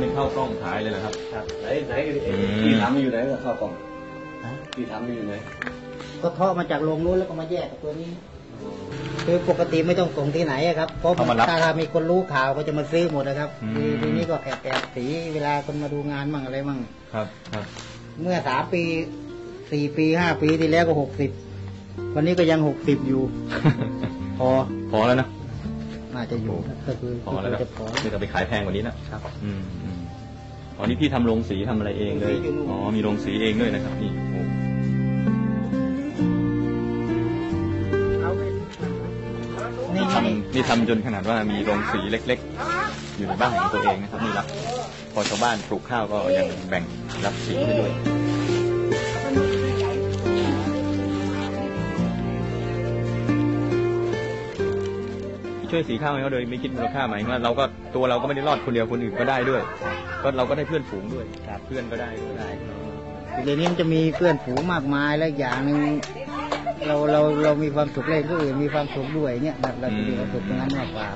เป็นข้าวกล้องขายเลยเหรอครับ ครับไหนไหนอืมที่ทำมันอยู่ไหนก็ข้าวกล่องฮะที่ทำมันอยู่ไหนก็เทาะมาจากโรงนู้นแล้วก็มาแยกกับตัวนี้ คือปกติไม่ต้องส่งที่ไหนอะครับ เพราะเขามารับถ้าถ้ามีคนรู้ข่าวก็จะมาซื้อหมดนะครับอืมทีทีนี้ก็แอบแอบสีเวลาคนมาดูงานมั่งอะไรมั่งครับครับ เมื่อสามปีสี่ปีห้าปีที่แล้วก็หกสิบวันนี้ก็ยังหกสิบอยู่ พอ พอแล้วนะ น่าจะอยู่นะก็คือพอแล้วนะจะพอไม่ต้องไปขายแพงกว่านี้นะครับอืมอืมอ๋อนี่พี่ทำโรงสีทำอะไรเองเลยโรงสีอยู่นู่นอ๋อมีโรงสีเองด้วยนะครับ นี่โอ้นี่ทำนี่ทำจนขนาดว่ามีโรงสีเล็ก ๆ อยู่ในบ้านของตัวเองนะครับนี่รับพอชาวบ้านปลูกข้าวก็ยังแบ่งรับสีให้ด้วย ช่วยสีข้าวให้เขาโดยไม่คิดมูลค่าหมายถึงว่าเราก็ตัวเราก็ไม่ได้รอดคนเดียวคนอื่นก็ได้ด้วย ก็เราก็ได้เพื่อนฝูงด้วยเพื่อนก็ได้ด้วยเดี๋ยวนี้มันจะมีเพื่อนฝูงมากมายแล้วอย่างหนึ่งเราเราเรามีความสุขเล่นก็อื่นมีความสุขด้วยเนี่ยเราเราจะมีความสุขตรงนั้นมากกว่า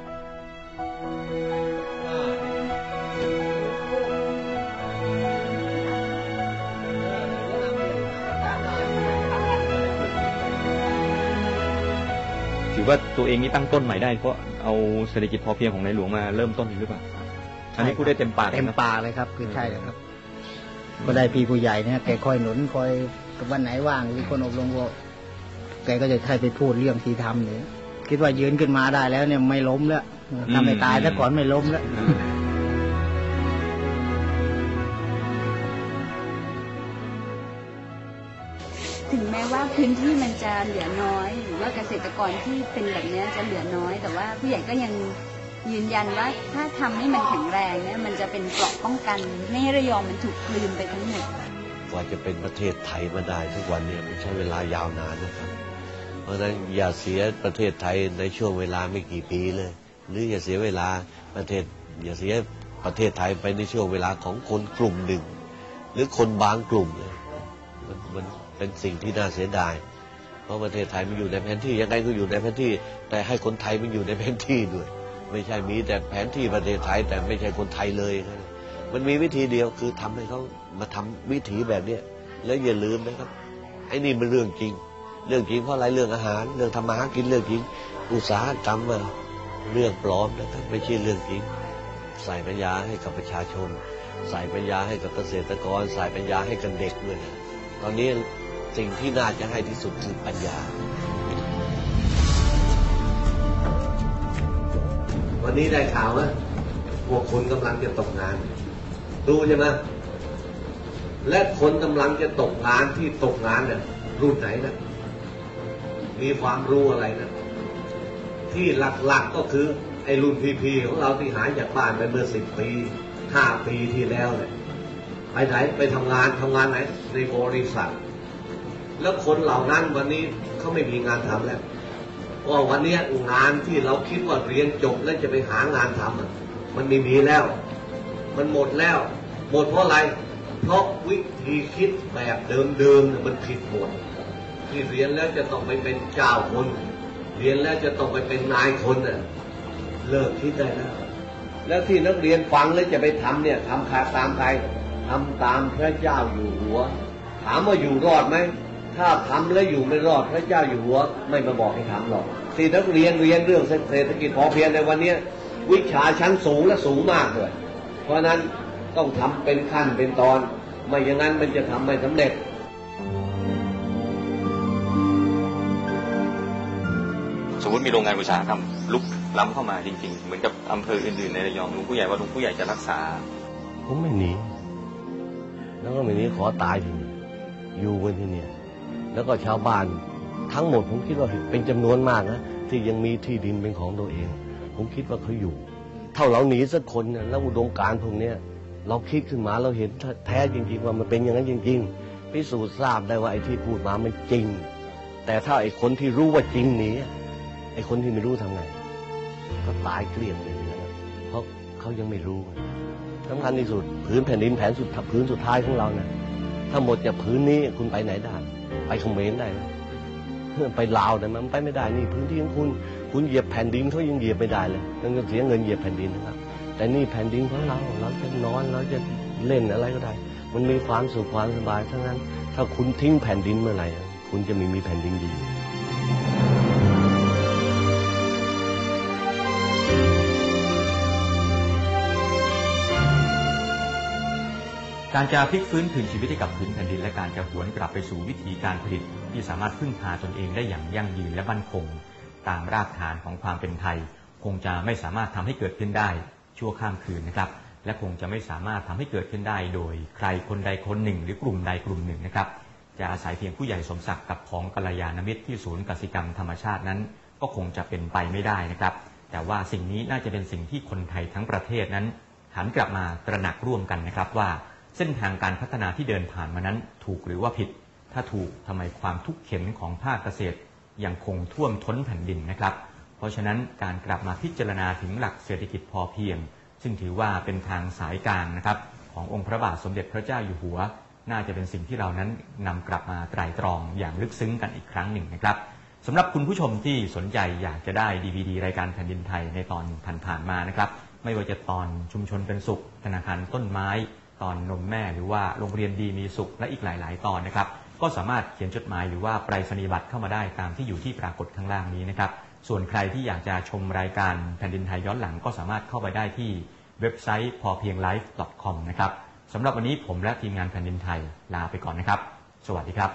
ถือว่าตัวเองนี่ตั้งต้นใหม่ได้เพราะเอาเศรษฐกิจพอเพียงของในหลวงมาเริ่มต้นหรือเปล่าอันนี้พูดได้เต็มปากลยเต็มนะปากเลยครับ คือใช่เลยครับ ก็ได้พี่ผู้ใหญ่เนี่ยแกคอยหนุนคอยวันไหนว่างหรือคนอบรมก็แกก็จะให้ไปพูดเรื่องที่ทำเนี่ยคิดว่ายืนขึ้นมาได้แล้วเนี่ยไม่ล้มแล้วทำไม่ตายซะก่อนไม่ล้มแล้ว ถึงแม้ว่าพื้นที่มันจะเหลือน้อย หรือว่าเกษตรกรที่เป็นแบบนี้จะเหลือน้อย แต่ว่าผู้ใหญ่ก็ยังยืนยันว่าถ้าทำให้มันแข็งแรงเนี่ยมันจะเป็นเกราะป้องกันไม่ให้ระยองมันถูกกลืนไปทั้งหมดกว่าจะเป็นประเทศไทยมาได้ทุกวันเนี่ยมันใช้เวลายาวนานนะครับ เพราะฉะนั้นอย่าเสียประเทศไทยในช่วงเวลาไม่กี่ปีเลย หรืออย่าเสียเวลาประเทศอย่าเสียประเทศไทยไปในช่วงเวลาของคนกลุ่มหนึ่ง หรือคนบางกลุ่มเลยมันมัน เป็นสิ่งที่น่าเสียดาย เพราะประเทศไทยมันอยู่ในแผนที่ยังไงก็อยู่ในแผนที่ แต่ให้คนไทยมันอยู่ในแผนที่ด้วย ไม่ใช่มีแต่แผนที่ประเทศไทยแต่ไม่ใช่คนไทยเลยนะมันมีวิธีเดียวคือทำให้เขามาทำวิถีแบบเนี้ยแล้วอย่าลืมนะครับไอ้นี่มันเรื่องจริง เรื่องจริงเพราะอะไรเรื่องอาหาร เรื่องทำมาหากินเรื่องจริง อุตสาหกรรมเรื่องปลอมนะครับไม่ใช่เรื่องจริง ใส่ปัญญาให้กับประชาชน ใส่ปัญญาให้กับเกษตรกร ใส่ปัญญาให้กับเด็กด้วยนะตอนนี้ สิ่งที่น่าจะให้ที่สุดคือปัญญา วันนี้ได้ข่าวว่าพวกคนกำลังจะตกงานรู้ใช่ไหมและคนกำลังจะตกงานที่ตกงานเนี่ยรุ่นไหนนะมีความรู้อะไรนะ ที่หลักๆก็คือไอ้รุ่นพีๆของเราที่หายจากบ้านไปเมื่อสิบปีห้าปีที่แล้วเนี่ยไปไหนไปทำงานทำงานไหนในบริษัท แล้วคนเหล่านั้นวันนี้เขาไม่มีงานทำแล้วว่าวันนี้งานที่เราคิดว่าเรียนจบแล้วจะไปหางานทำอะมันไม่มีแล้ว มันหมดแล้ว หมดเพราะอะไร เพราะวิธีคิดแบบเดิมๆเนี่ยมันผิดหมดที่เรียนแล้วจะต้องไปเป็นเจ้าคน เรียนแล้วจะต้องไปเป็นนายคนน่ะเลิกคิดได้แล้ว แล้วที่นักเรียนฟังแล้วจะไปทำเนี่ยทำขาตามใครทำตามพระเจ้าอยู่หัว ถามว่าอยู่รอดไหม ถ้าทำแล้วอยู่ไม่รอดพระเจ้าอยู่หัวไม่มาบอกให้ทำหรอกที่นักเรียนเรียนเรื่องเศรษฐกิจพอเพียงในวันเนี้ยวิชาชั้นสูงและสูงมากเลยเพราะฉะนั้นต้องทำเป็นขั้นเป็นตอน ไม่อย่างนั้นมันจะทำไม่สำเร็จสมมติมีโรงงานอุตสาหกรรมลุกล้ำเข้ามาจริง ๆ เหมือนกับอำเภออื่นๆในระยองลุงผู้ใหญ่ว่าลุงผู้ใหญ่จะรักษา ผมไม่หนี แล้วก็ไม่หนีขอตายที่นี่อยู่กันที่เนี่ย แล้วก็ชาวบ้านทั้งหมดผมคิดว่าเป็นจำนวนมากนะที่ยังมีที่ดินเป็นของตัวเอง ผมคิดว่าเขาอยู่ เท่าเราหนีสักคนเนี่ยแล้วอุดมการพวกเนี้ยเราคิดขึ้นมาเราเห็นแท้จริง ๆ ว่ามันเป็นอย่างนั้นจริง ๆ พิสูจน์ทราบได้ว่าไอ้ที่พูดมามันจริง แต่ถ้าไอ้คนที่รู้ว่าจริงหนีไอ้คนที่ไม่รู้ทำไง ก็ตายเกลี้ยงเลยนะเพราะเขายังไม่รู้สำคัญที่สุดพื้นแผ่นดินแผนสุดพื้นสุดท้ายของเราเนะถ้าหมดจากพื้นนี้คุณไปไหนได้ ไปเขมรได้ไหมไปลาวได้ไหมมันไปไม่ได้นี่พื้นที่ของคุณ คุณเหยียบแผ่นดินเขายังเหยียบไม่ได้เลยนั่นก็เสียเงินเหยียบแผ่นดินนะครับ แต่นี่แผ่นดินของเราเราจะนอนเราจะเล่นอะไรก็ได้ มันมีความสุขความสบายทั้งนั้น ถ้าคุณทิ้งแผ่นดินเมื่อไหร่คุณจะไม่มีแผ่นดินดี การจะพลิกฟื้นคืนชีวิตให้กับพื้นแผ่นดิน และการจะหวนกลับไปสู่วิธีการผลิต ที่สามารถพึ่งพาตนเองได้อย่างยั่งยืนและมั่นคง ตามรากฐานของความเป็นไทย คงจะไม่สามารถทำให้เกิดขึ้นได้ชั่วข้ามคืนนะครับ และคงจะไม่สามารถทำให้เกิดขึ้นได้ โดยใครคนใดคนหนึ่ง หรือกลุ่มใดกลุ่มหนึ่งนะครับ จะอาศัยเพียงผู้ใหญ่สมศักดิ์กับของกัลยาณมิตรที่ศูนย์กสิกรรมธรรมชาตินั้น ก็คงจะเป็นไปไม่ได้นะครับ แต่ว่าสิ่งนี้น่าจะเป็นสิ่งที่คนไทยทั้งประเทศนั้นหันกลับมาตระหนักร่วมกันนะครับว่า เส้นทางการพัฒนาที่เดินผ่านมานั้นถูกหรือว่าผิด ถ้าถูกทำไมความทุกข์เข็นของภาคเกษตรยังคงท่วมท้นแผ่นดินนะครับ เพราะฉะนั้นการกลับมาพิจารณาถึงหลักเศรษฐกิจพอเพียง ซึ่งถือว่าเป็นทางสายกลางนะครับ ขององค์พระบาทสมเด็จพระเจ้าอยู่หัว น่าจะเป็นสิ่งที่เรานั้นนำกลับมาไตร่ตรองอย่างลึกซึ้งกันอีกครั้งหนึ่งนะครับสำหรับคุณผู้ชมที่สนใจอยากจะได้ดีวดีรายการแผ่นดินไทยในตอนผ่านๆมานะครับ ไม่ว่าจะตอนชุมชนเป็นสุข ธนาคารต้นไม้ ตอนนมแม่หรือว่าโรงเรียนดีมีสุขและอีกหลาย ๆ ตอนนะครับ ก็สามารถเขียนจดหมายหรือว่าไปรษณียบัตรเข้ามาได้ตามที่อยู่ที่ปรากฏข้างล่างนี้นะครับ ส่วนใครที่อยากจะชมรายการแผ่นดินไทยย้อนหลังก็สามารถเข้าไปได้ที่เว็บไซต์พอเพียง life.com นะครับสำหรับวันนี้ผมและทีมงานแผ่นดินไทยลาไปก่อนนะครับ สวัสดีครับ